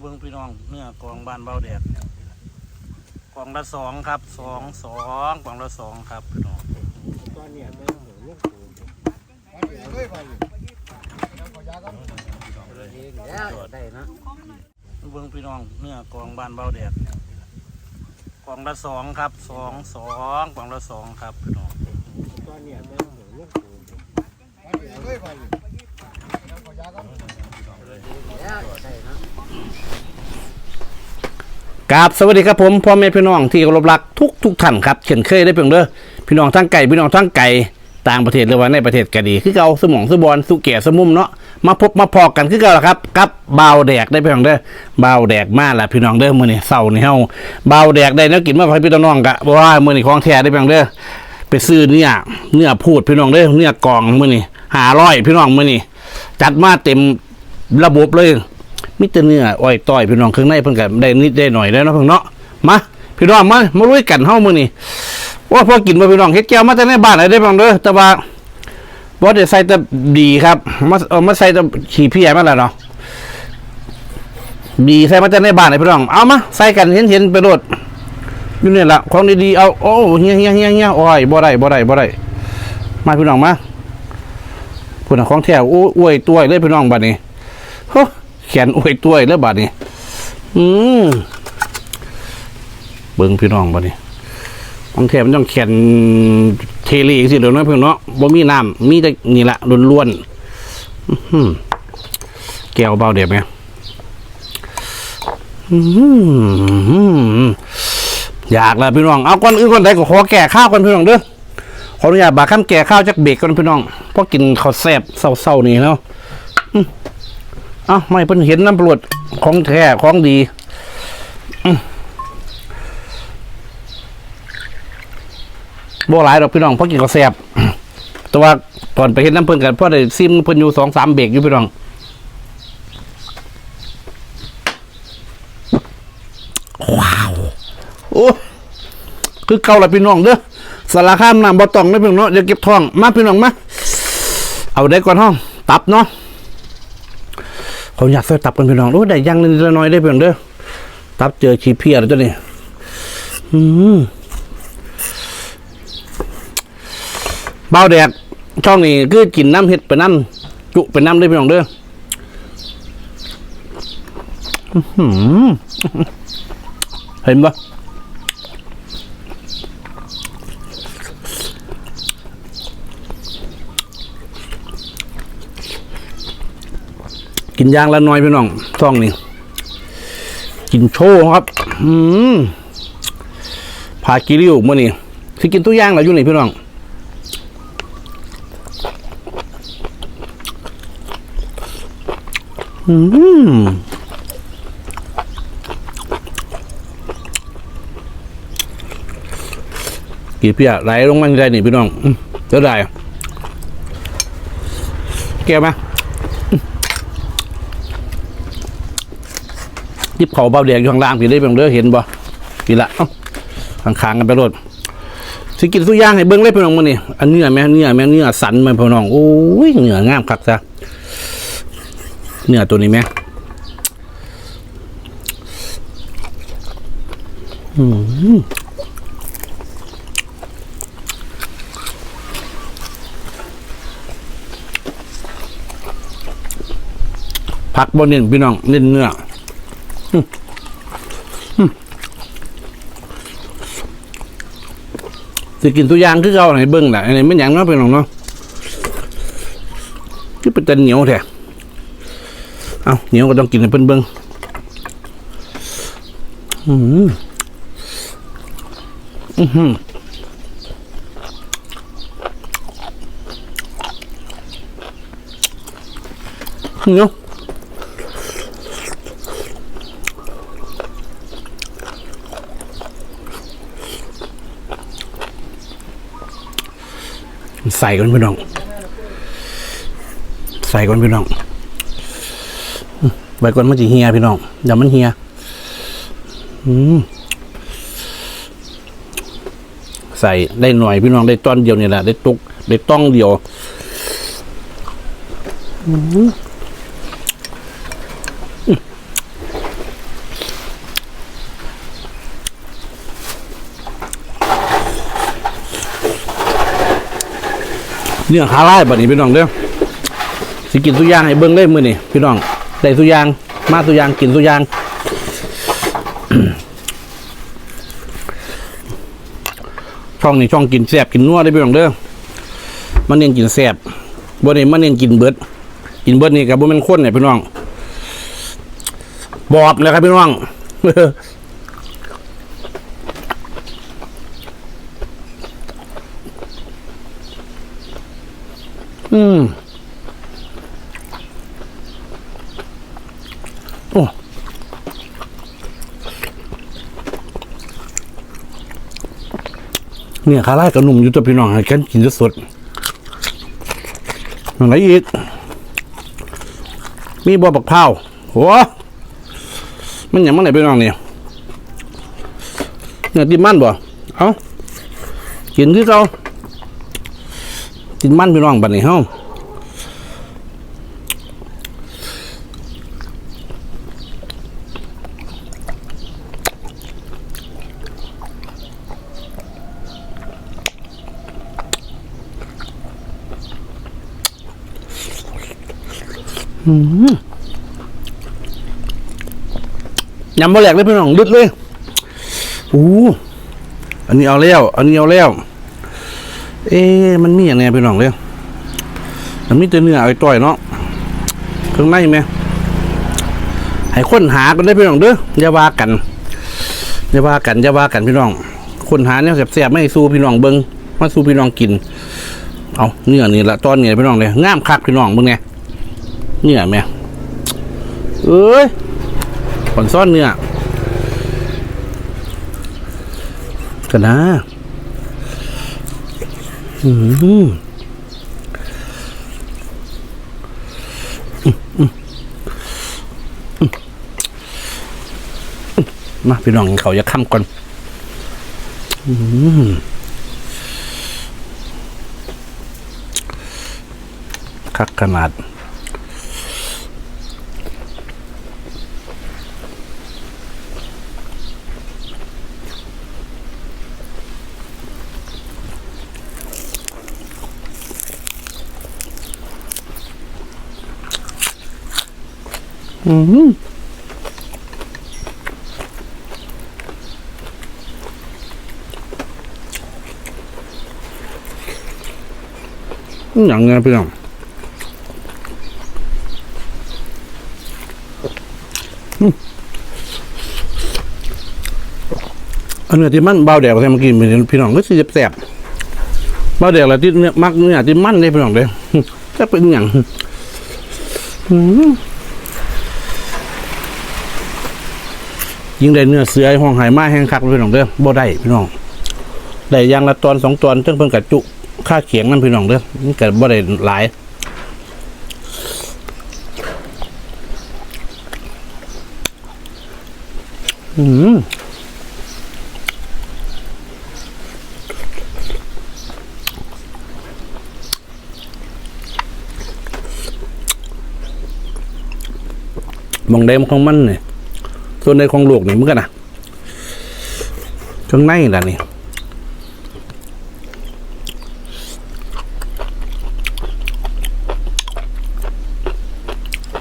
เบิ้งพี่น้องเนื้อกองบานเบาแดดกองละสองครับสองสองกองละสองครับพี่น้องตัวเนี่ยเป็นหมูลูกปูแล้วได้นะเบิ้งพี่น้องเนื้อกองบานเบาแดดกองละสองครับสองสองกองละสองครับพี่น้องตัวเนี่ยเป็นหมูลูกปูแล้วได้นะ กราบสวัสดีครับผมพ่อแม่พี่น้องที่เคารพรักทุกทุกท่านครับเช่นเคยได้เพียงเด้อพี่น้องทั้งไก่พี่น้องทั้งไก่ต่างประเทศหรือว่าในประเทศก็ดี คือเกาสมองสบอนสุแก่สมุมเนาะมาพบมาพอกันคือเกาละครับกับเบาแดกได้เพียงเด้อเบาแดกมาละพี่น้องเด้อมื้อนี้เช้านี้เฮาเบาแดกได้แนวกินมาให้พี่น้องกะบ่ว่ามื้อนี้ของแท้ได้เพียงเด้อไปซื้อเนื้อเนื้อพูดพี่น้องเด้อเนื้อกองมื้อนี้500พี่น้องมื้อนี้จัดมาเต็ม ระบบเลยมิตรเนื้ออ้อยต้อยพี่น้องเครื่องในเพิ่นก็ได้นิดได้หน่อยแล้วเนาะเพิ่นเนาะมาพี่น้องมามาลุยกันเฮามือนี้ว่าพอกินบ่พี่น้องเฮ็ดแก้วมาแต่ในบ้านได้เด้อพี่น้องเด้อแต่ว่าบ่ได้ใส่แต่ดีครับมาเอามาใส่แต่ขี้พี้ยมาแล้วเนาะดีใส่มาแต่ในบ้านเลยพี่น้องเอามาใส่กันเห็นๆไปโลดอยู่เนี่ยล่ะของดีๆเอาโอ้เฮียเฮียเฮียเฮียโอ้ยบ่ได้บ่ได้บ่ได้มาพี่น้องมาพุ่นน่ะของแท้อ้วยตัวเลยพี่น้องบัดนี้ โหแขนอวยตัวอีกแล้วบาดนี้ อืมเบิ่งพี่น้องบาดนี้บางแถมันต้องแขนเทเลสิเดี๋ยวน้อยเพิ่อนเนาะบ่มีน้ำมีแต่นี่ละล้วนๆแก้วเบาเด็บไหมอยากแล้วพี่น้องเอาก่อนอื่นก่อนใดก็ขอแก่ข้าวก่อนพี่น้องเด้อขออนุญาตบาขั้นแก่ข้าวจักเบรกก่อนพี่น้องเพราะกินข้าวแซ่บเศร้าๆนี่เนาะ อ้าไม่เพิ่นเห็นน้ำปลวดของแท้ของดีบ่หลายดอกพี่น้องเพราะกินก็แซ่บแต่ว่าก่อนไปเห็นน้ำเพิ่นกันเพราะได้ซิมเพิ่นอยู่สองสามเบรกอยู่พี่น้องว้าวโอ้คือเก่าละพี่น้องเด้อสารคามน้ำบ่ต้องนะพี่น้องเนาะเดี๋ยวเก็บท้องมาพี่น้องมาเอาได้ก่อนห้องตับเนาะ เขาอยากใส่ตับกันพี่น้องโอ้ได้ยังนิดละน้อยได้เพียงเด้อตับเจอขี้เพียแล้วตัวนี้อืมเบาแดดช่องนี้คือกินน้ำเห็ดไปน้ำจุไปน้ำได้พี่น้องเด้ออื้อหือเห็นปะ กินยางละน้อยพี่น้องช่องนี้กินโชว์ครับ อืมพากิริวมื่อนี้สิกินตัวย่างแล้วอยู่นี่พี่น้องอืมกี่เปียไหลลงมันได้นี่พี่น้องเดี๋ยวได้แก้ไหม ยิบเขาเบาแดงอยู่ข้างล่างพี่ได้เบิ่งเด้อเห็นบ่พี่ละเอ้าข้างๆกันไปโลดสิกินสุกอย่างให้เบิ่งเลยพี่น้องมื้อนี้อันเนื้อแม่เนื้อแม่เนื้อสันแม่พี่น้องโอ้ยเนื้องามคักซะเนื้อตัวนี้แม่อืมผักบ่เน้นพี่น้องเน้นเนื้อ สิกินตัวอย่างคือเก่าไหนเบิ้งแหละอันนี้ไม่หยังเนาะเป็นหรองเนาะที่เป็นแต่เหนียวแท้เอาเหนียวก็ต้องกินให้เพิ่นเบิ้งอืมอือหือเหนียว ใส่ก่อนพี่น้อง ใส่ก่อนพี่น้องใบก่อนมันจะเฮียพี่น้องเดี๋ยวมันเฮียใส่ได้หน่อยพี่น้องได้ต้อนเดียวนี่แหละได้ตุกได้ต้องเดียว อื เนื้อขาไลายบัดนี้พี่น้องเด้อสิกินทุย่างให้เบิ่งเลยมื้อนี้พี่น้องได้ทุย่าง มาทุย่างกินทุย่างช่องนี้ช่องกินแซ่บกินนัวได้พี่น้องเด้อมันเน้นกินแซ่บบ่ได้มันเน้นกินเบิดกินเบิดนี่ก็บ่แม่นคนเนี่ยพี่น้องบอบเลยครับพี่น้อง อืมโอ้เนี่ยขาไล่กับหนุ่มอยู่ตัวพี่น้องให้กันกินสดๆอะไรอีก มีบ่อบักเผาวโหมันอย่างมันไหนพี่น้องเนี่ยเนี่ยติมันบ่ เอ้ากินที่เรา กินมันพี่น้องบัดนี้เฮายำบ่แหลกเลยพี่น้องดึดเลย อู้ อันนี้เอาแล้ว อันนี้เอาแล้ว เอ๊มันมีอย่างไงพี่น้องเลยมันมีแต่เนื้อไอ้ต่อยเนาะเครื่องในไหมให้ค้นหากันได้พี่น้องเด้ออย่าว่ากันอย่าว่ากันอย่าว่ากันพี่น้องค้นหาเนี่ยแซ่บๆไม่ให้สู้พี่น้องเบิ้งมาสู้พี่น้องกิน เอาเนื้อนี่ละตอนเนี้พี่น้องเลยงามคักพี่น้องเบิ้งไงเนื้อแม่เอ้ยผลซ่อนเนื้อกันนะ อืมมอืมอืมมาพี่น้องเขาจะค้ำก่อนอืมคักขนาด อย่างเงี้ยพี่น้องอืมอันเนื้อที่มันเบาแดกใส่มากินเป็นพี่น้องก็สิแสบเบาแดกแล้วที่เนื้อมักเนื้อที่มันเลยพี่น้องเลยจะเป็นอย่างอื ยิ่งได้เนื้อเสือไอห้องหายมาแห้งคักพี่น้องเด้อบ่ได้พี่น้องได้ยางละตอนสองตอนจังเพิ่นกะจุค่าเขียงนั่นพี่น้องเด้อมันก็บ่ได้หลายอืมมองได้มันของมันเนี่ย ส่วนในของโลกนี่มันกันนะข้างในล่ะนี่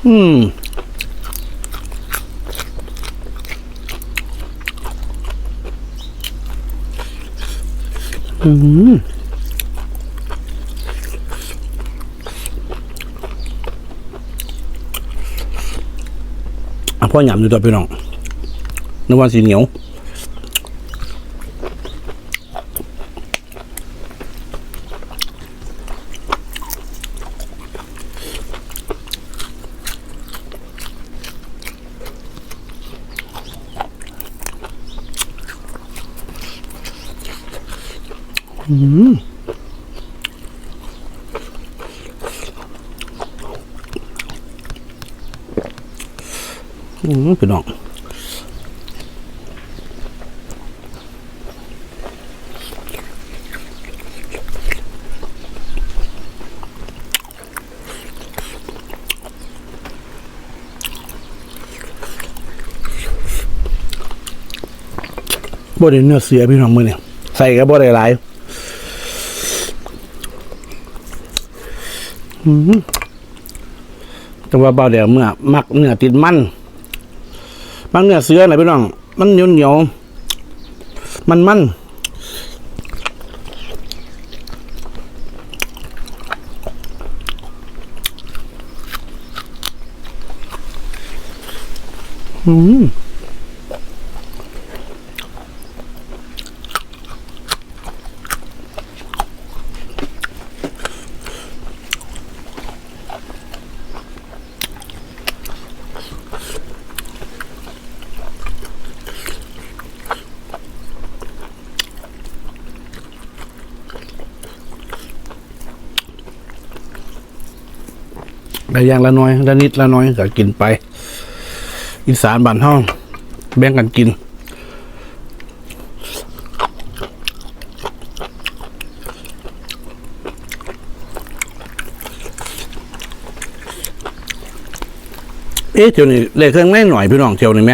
อืมอืมอะพ่อหยำอยู่ตัวพี่น้อง นึกว่าสีเหนียวอืมอืมพี่น้อง บ่ได้เนื้อเสือพี่น้องมือเนี่ยใส่ก็บ่ได้หลายแต่ว่าเบาเดี๋ยวเมื่อมักเนื้อติดมันมักเนื้อเสือไหนพี่น้อง มันเหนียวเหนียวมันมันอืม ได้อย่างละน้อยละนิดละน้อยก็กินไป อีสานบ้านห้องแบ่งกันกิน เอ๊ะเที่ยวนี้เลยเครื่องแน่หน่อยพี่น้องเที่ยวนี้ไหม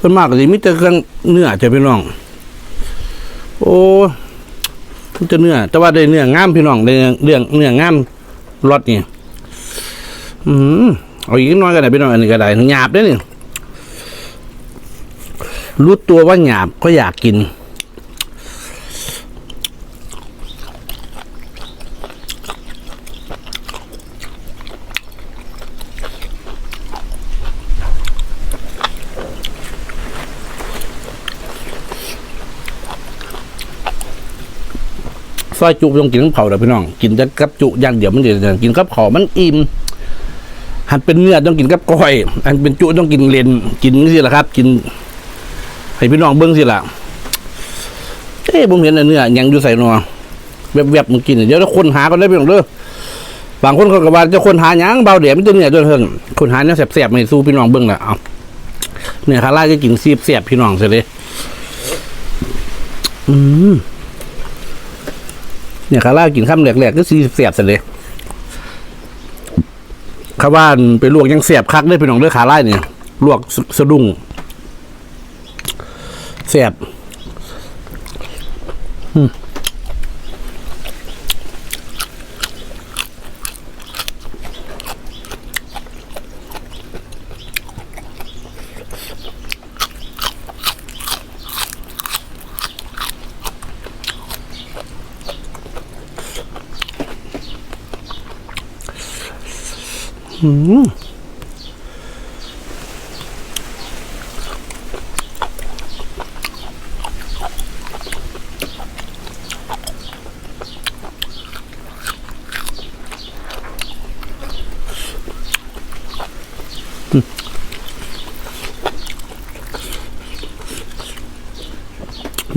ส่วนมากก็จะมีแต่เครื่องเนื้อเจ้าพี่น้อง โอ้มันจะเนื้อ แต่ว่าได้เนื้องามพี่น้องได้เรื่องเนื้องามรสนี่ อืมเอาอีกน้อยก็ได้พี่น้องอันนี้ก็ได้หยาบได้อนี่รู้ตัวว่าหยาบก็อยากกิน ซอยจุต้องกินกับเผาเด้อพี่น้อง กินแต่กับจุอย่างเดียวมันเดี๋ยวกินกับเผามันอิ่ม หันเป็นเนื้อต้องกินกับก้อยอันเป็นจุต้องกินเลนกินสิละครับ กินให้พี่น้องเบิ้งสิละเอ้ผมเห็นเนื้อยังอยู่ใส่นัวแวบๆมันกินเดี๋ยวจะคนหากันได้พี่น้องเด้อบางคนเขาก็ว่าจะคนหายังเบาเดี๋ยวมันจะเนื้อจนเพิ่งคนหาเนี่ยแสบๆไม่สู้พี่น้องเบิ้งละเอาเนื้อคาร่าจะกินซีบแสบพี่น้องเสียเลยอืมเนี่ยข้าล่ากินข้ามแหลกๆก็สีบเสียบเสร็จเลย ข้าว่านไปลวกยังเสียบคักได้เป็นของเลือขาไล่เนี่ยลวกสสะดุ้งเสียบ เนี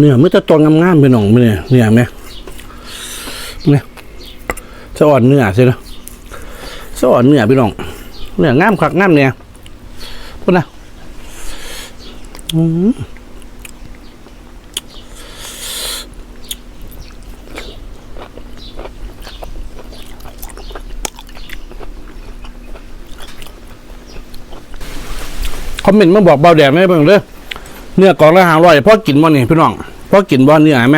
่ยมันจะตัวงามๆไปหน่องไปเนี่ยเนี่ยไหมเนี่ยจะอ่อนเนื้อใช่ไหม สอนเนื้อพี่น้องเนื้องามคักงามเนี่ยพุ่นนะอืมคอมเมนต์มาบอกเบาแดดไหมเพิ่งเด้อเนื้อกองละห้าร้อยพ่อกินบ่นี่พี่น้องพ่อกินบ่เนื้อไหม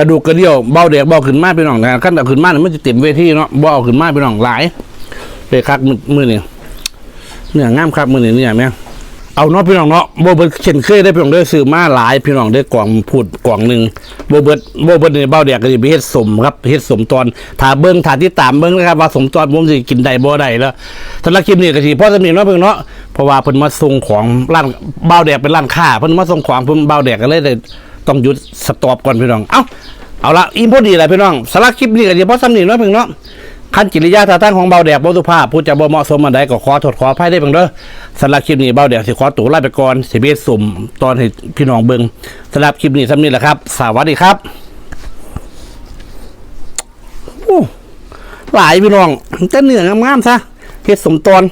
กระดูกกระเดี่ยวเบาเด็กเบาขึ้นมาไปหน่องนะขั้นเอาขึ้นมาเนี่ยมันจะเต็มเวทีเนาะเบาเอาขึ้นมาไปหน่องหลายเลยคักมือมือนี่ยเนี่ยงามคักมือเนี่ยเนี่ยแม่งเอาเนาะพี่น้องเนาะโบเบิร์ตเช่นเคยได้พี่น้องได้ซื้อมาหลายพี่น้องได้กล่องพูดกล่องหนึ่งโบเบิร์ตโบเบิร์ตเนี่ยเบาเด็กก็จะไปเฮ็ดสมครับเฮ็ดสมตอนถ้าเบิ้งถ้าที่ตามเบิ้งนะครับว่าสมตอนผมสิกินได้บ่ได้แล้วสำหรับคลิปนี้ก็สิพ่อสมีเนาะเพิ่งเนาะเพราะว่าเพิ่นมาส่งของร้านเบาแดกเป็นร้านค้าเพิ่นมาส่งของเพิ่นเบาแดกก็เลยได้ ต้องหยุดสต็อปก่อนพี่น้อง เอ้า เอาละอินพอดีแหละพี่น้องสาระคลิปนี้ก็เฉพาะสำนีเนาะเพิ่งเนาะขั้นกิริยาท่าทางของเบาแดกบ่สุภาพพูดจะบ่เหมาะสมอันใดก็ขอโทษขออภัยได้เพิ่งเด้อสำหรับคลิปนี้เบาแดกสิขอตัวลาไปก่อนสิเบสสุ่มตอนให้พี่น้องเบิ่งสำหรับคลิปนี้สำนีแหละครับ สวัสดีครับโอ้หลายพี่น้องแต่เนื้อยงามๆซะเฮ็ดสมตอน